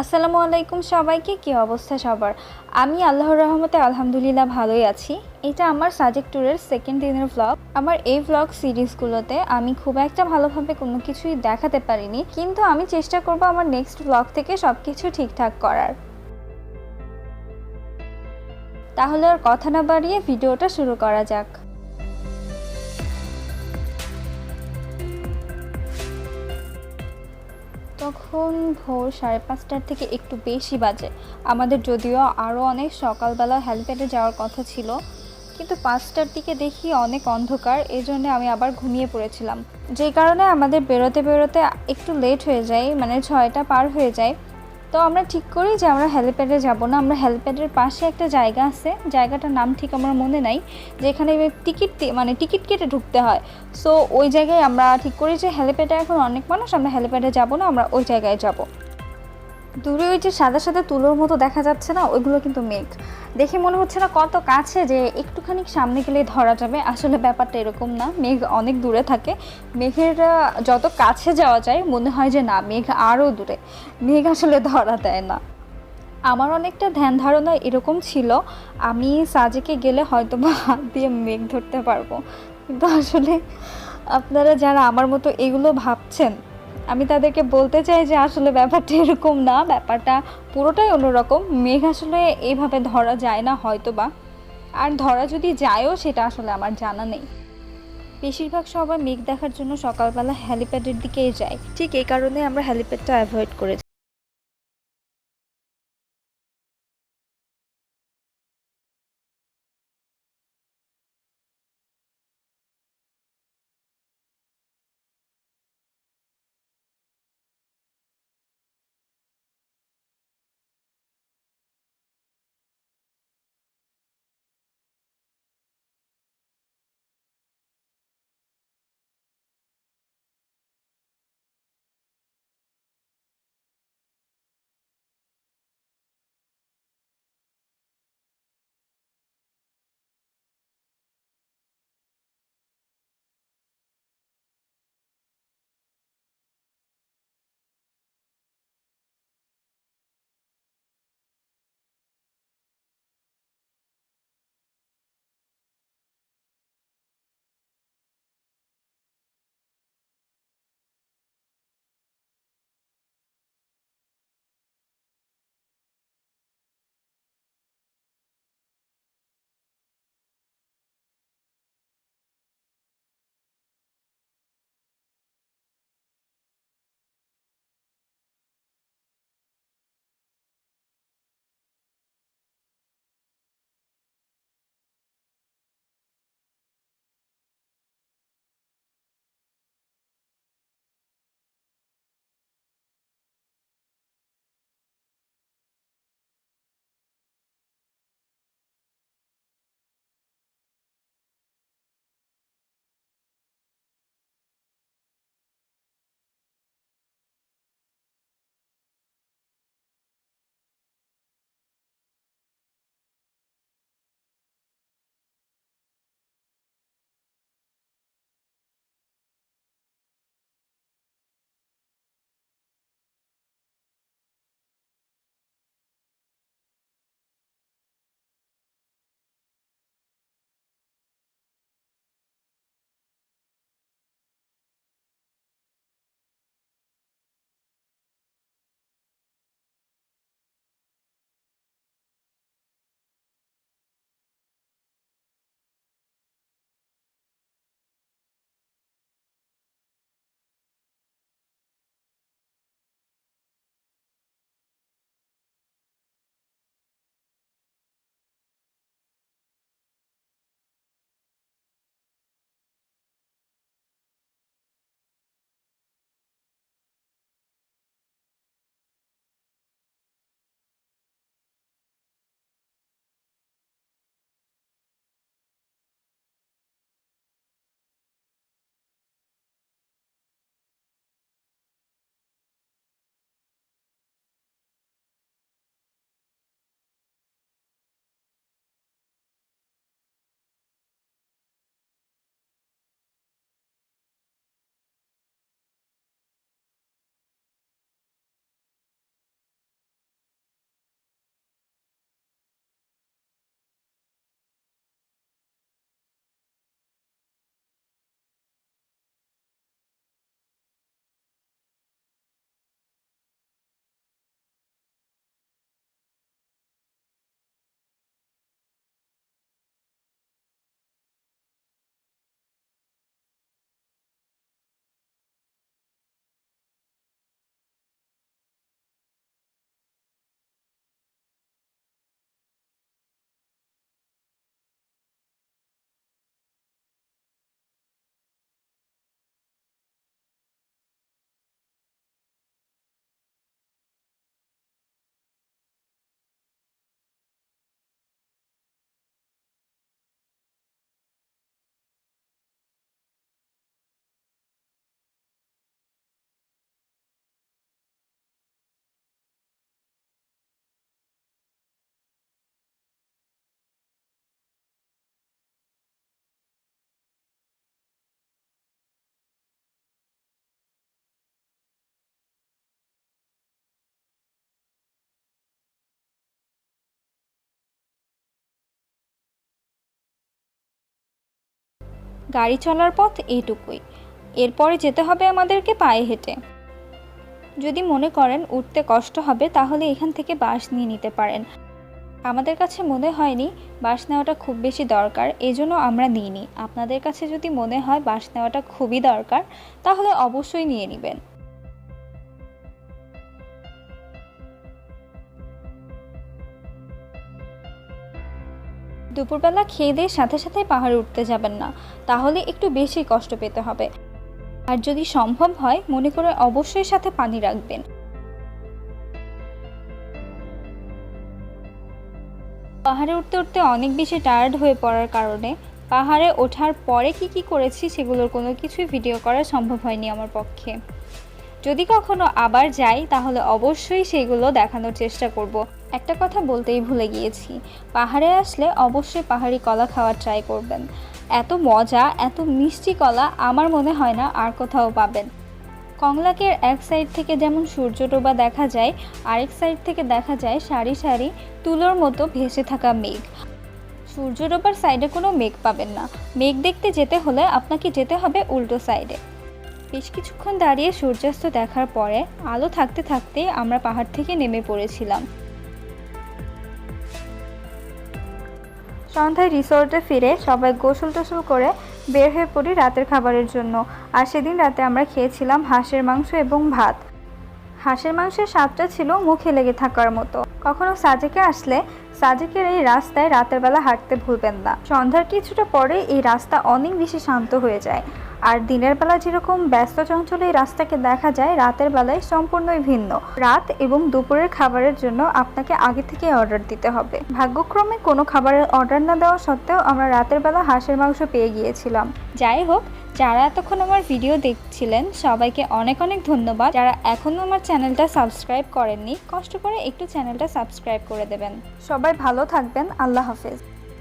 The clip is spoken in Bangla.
আসসালামু আলাইকুম সবাইকে, কী অবস্থা সবার? আমি আল্লাহর রহমতে আলহামদুলিল্লাহ ভালোই আছি। এটা আমার সাজেক ট্যুরের সেকেন্ড দিনের ভ্লগ আমার এই ভ্লগ সিরিজগুলোতে আমি খুব একটা ভালোভাবে কোনো কিছুই দেখাতে পারিনি, কিন্তু আমি চেষ্টা করব আমার নেক্সট ভ্লগ থেকে সব কিছু ঠিকঠাক করার। তাহলে আর কথা না বাড়িয়ে ভিডিওটা শুরু করা যাক। তখন ভোর সাড়ে পাঁচটার থেকে একটু বেশি বাজে। আমাদের যদিও আরও অনেক সকালবেলা হেলিপ্যাডে যাওয়ার কথা ছিল, কিন্তু পাঁচটার দিকে দেখি অনেক অন্ধকার এই জন্যে আমি আবার ঘুমিয়ে পড়েছিলাম। যেই কারণে আমাদের বেরোতে বেরোতে একটু লেট হয়ে যায় মানে ছয়টা পার হয়ে যায়। তো আমরা ঠিক করি যে আমরা হেলিপ্যাডে যাব না। আমরা হেলিপ্যাডের পাশে একটা জায়গা আছে। জায়গাটার নাম ঠিক আমার মনে নাই। যেখানে টিকিট মানে টিকিট কেটে ঢুকতে হয়। সো ওই জায়গায় আমরা ঠিক করি যে হেলিপ্যাডে এখন অনেক মানুষ, আমরা হেলিপ্যাডে যাব না, আমরা ওই জায়গায় যাব। দূরে ওই যে সাদা সাদা তুলোর মতো দেখা যাচ্ছে না, ওইগুলো কিন্তু মেঘ। দেখে মনে হচ্ছে না কত কাছে যে একটুখানি সামনে গেলে ধরা যাবে। আসলে ব্যাপারটা এরকম না, মেঘ অনেক দূরে থাকে। মেঘের যত কাছে যাওয়া যায়, মনে হয় যে না, মেঘ আরও দূরে। মেঘ আসলে ধরা দেয় না। আমার অনেকটা ধ্যান ধারণা এরকম ছিল। আমি সাজেকে গেলে হয়তো বা হাত দিয়ে মেঘ ধরতে পারব। কিন্তু আসলে আপনারা যারা আমার মতো এগুলো ভাবছেন আমি তাদেরকে বলতে চাই যে আসলে ব্যাপারটা এরকম না, ব্যাপারটা পুরোটাই অন্যরকম। মেঘ আসলে এইভাবে ধরা যায় না হয়তো বা আর ধরা যদি যায়ও, সেটা আসলে আমার জানা নেই। বেশিরভাগ সবাই মেঘ দেখার জন্য সকালবেলা হ্যালিপ্যাডের দিকেই যায়। ঠিক এই কারণে আমরা হ্যালিপ্যাডটা অ্যাভয়েড করেছি। গাড়ি চলার পথ এইটুকুই। এরপরে যেতে হবে আমাদেরকে পায়ে হেঁটে। যদি মনে করেন উঠতে কষ্ট হবে, তাহলে এখান থেকে বাস নিয়ে নিতে পারেন। আমাদের কাছে মনে হয়নি বাস নেওয়াটা খুব বেশি দরকার, এজন্য আমরা নিইনি। আপনাদের কাছে যদি মনে হয় বাস নেওয়াটা খুবই দরকার, তাহলে অবশ্যই নিয়ে নেবেন। দুপুরবেলা খেয়ে দিয়ে সাথে সাথে পাহাড়ে উঠতে যাবেন না। তাহলে একটু বেশি কষ্ট পেতে হবে। আর যদি সম্ভব হয়, মনে করে অবশ্যই সাথে পানি রাখবেন। পাহাড়ে উঠতে উঠতে অনেক বেশি টায়ার্ড হয়ে পড়ার কারণে পাহাড়ে ওঠার পরে কি কি করেছি সেগুলোর কোনো কিছুই ভিডিও করা সম্ভব হয়নি আমার পক্ষে। যদি কখনো আবার যাই, তাহলে অবশ্যই সেগুলো দেখানোর চেষ্টা করব। একটা কথা বলতেই ভুলে গিয়েছি। পাহাড়ে আসলে অবশ্যই পাহাড়ি কলা খাওয়ার ট্রাই করবেন। এত মজা, এত মিষ্টি কলা আমার মনে হয় না আর কোথাও পাবেন। কংলাকের এক সাইড থেকে যেমন সূর্য ডোবা দেখা যায়, আরেক সাইড থেকে দেখা যায় সারি সারি তুলোর মতো ভেসে থাকা মেঘ। সূর্য ডোবার সাইডে কোনো মেঘ পাবেন না। মেঘ দেখতে যেতে হলে আপনাকে যেতে হবে উল্টো সাইডে বেশ কিছুক্ষণ দাঁড়িয়ে সূর্যাস্ত দেখার পরে আলো থাকতে থাকতেই আমরা পাহাড় থেকে নেমে পড়েছিলাম। সন্ধ্যায় রিসোর্টে ফিরে সবাই গোসল টোসল করে বের হয়ে পড়ি রাতের খাবারের জন্য। আর সেদিন রাতে আমরা খেয়েছিলাম হাঁসের মাংস এবং ভাত। হাঁসের মাংসের স্বাদটা ছিল মুখে লেগে থাকার মতো। কখনো সাজেকে আসলে সাজেকের এই রাস্তায় রাতের বেলা হাঁটতে ভুলবেন না। সন্ধ্যার কিছুটা পরে এই রাস্তা অনেক বেশি শান্ত হয়ে যায়। আর দিনের বেলা যেরকম ব্যস্ত চঞ্চল এই রাস্তাকে দেখা যায়, রাতের বেলায় সম্পূর্ণই ভিন্ন। রাত এবং দুপুরের খাবারের জন্য আপনাকে আগে থেকে অর্ডার দিতে হবে। ভাগ্যক্রমে কোনো খাবারের অর্ডার না দেওয়া সত্ত্বেও আমরা রাতের বেলা হাঁসের মাংস পেয়ে গিয়েছিলাম। যাই হোক, যারা এতক্ষণ আমার ভিডিও দেখছিলেন, সবাইকে অনেক অনেক ধন্যবাদ। যারা এখনও আমার চ্যানেলটা সাবস্ক্রাইব করেননি, কষ্ট করে একটু চ্যানেলটা সাবস্ক্রাইব করে দেবেন। সবাই ভালো থাকবেন, আল্লাহ হাফেজ।